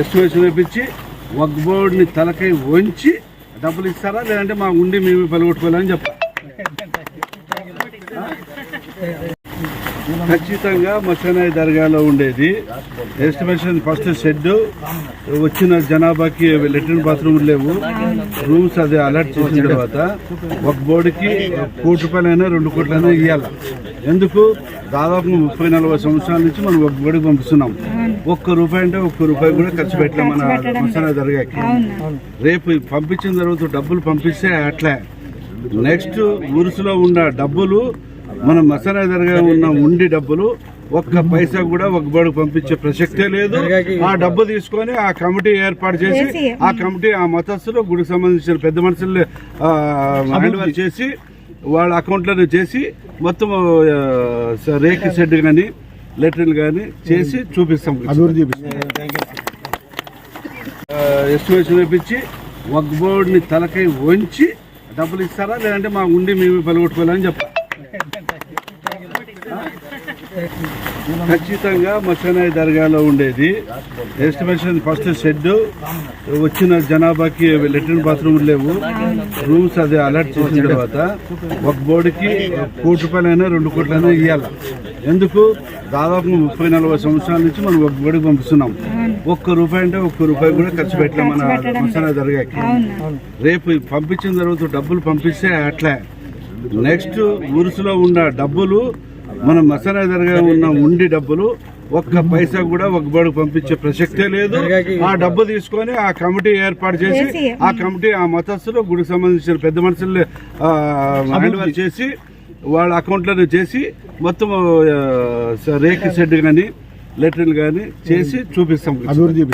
Estimation వేపించి వక్ బోర్డుని తలకై వంచి డబ్బులు ఇస్తారా? లేదంటే మా ఉండి మేము పలగొట్టుకోవాలని చెప్పాలి ఖచ్చితంగా మసనాయి దర్గాలో ఉండేది. Estimation first shed. వచ్చిన జనాభాకి లెట్రిన్ బాత్రూమ్ లేవు. రూమ్స్ అది అలర్ట్ చేసిన తర్వాత ఒక బోర్డుకి కోటి రూపాయలైనా రెండు కోట్లైనా ఇవ్వాలి ఎందుకు? దాదాపు ముప్పై నలభై సంవత్సరాల నుంచి మనం ఒక బోర్డుకి పంపిస్తున్నాం. ఒక్క రూపాయి అంటే ఒక్క రూపాయి కూడా ఖర్చు పెట్టలేం. మన మసనాయి దర్గాకి రేపు పంపించిన తర్వాత డబ్బులు పంపిస్తే అట్లే. నెక్స్ట్ ఉరుసులో ఉన్న డబ్బులు మన మసాలా దర్గా ఉన్న ఉండి డబ్బులు ఒక్క పైసా కూడా ఒక బడుగు పంపించే ప్రసక్తే లేదు. ఆ డబ్బు తీసుకొని ఆ కమిటీ ఏర్పాటు చేసి ఆ కమిటీ ఆ మతస్థులు గుడికి సంబంధించిన పెద్ద మనుషులు చేసి వాళ్ళ అకౌంట్లను చేసి మొత్తం రేకి షెడ్ కానీ లెటర్లు కానీ చేసి చూపిస్తాం. అభివృద్ధి ఎస్టిమేషన్ వేపించి వక్ బోర్డుని తలకై వంచి డబ్బులు ఇస్తారా? లేదంటే మా ఉండి మేము పలగొట్టుకోవాలని చెప్పాలి. ఖచ్చితంగా మసనాయి దర్గాలో ఉండేది. ఎస్టిమేషన్ ఫస్ట్ షెడ్ వచ్చిన జనాభాకి లెట్రిన్ బాత్రూమ్ లేవు. రూమ్స్ అది అలర్ట్ చేసిన తర్వాత ఒక బోర్డుకి కోటి రూపాయలైనా రెండు కోట్లైనా ఇవ్వాలి ఎందుకు? దాదాపు ముప్పై నలభై సంవత్సరాల నుంచి మనం ఒక బోర్డుకి పంపిస్తున్నాం. ఒక్క రూపాయి అంటే ఒక్క రూపాయి కూడా ఖర్చు పెట్టలేం. మన మసాలా దర్గాకి రేపు పంపించిన తర్వాత డబ్బులు పంపిస్తే అట్లే. నెక్స్ట్ ఉరుసులో ఉన్న డబ్బులు మన మసాలా దర్గా ఉన్న ఉండి డబ్బులు ఒక్క పైసా కూడా ఒక బడుగు పంపించే ప్రసక్తే లేదు. ఆ డబ్బు తీసుకొని ఆ కమిటీ ఏర్పాటు చేసి ఆ కమిటీ ఆ మతస్థులు గుడికి సంబంధించిన పెద్ద మనుషులు చేసి వాళ్ళ అకౌంట్లను చేసి మొత్తం రేకి షెడ్ కానీ లెటర్లు కానీ చేసి చూపిస్తాం. అభివృద్ధి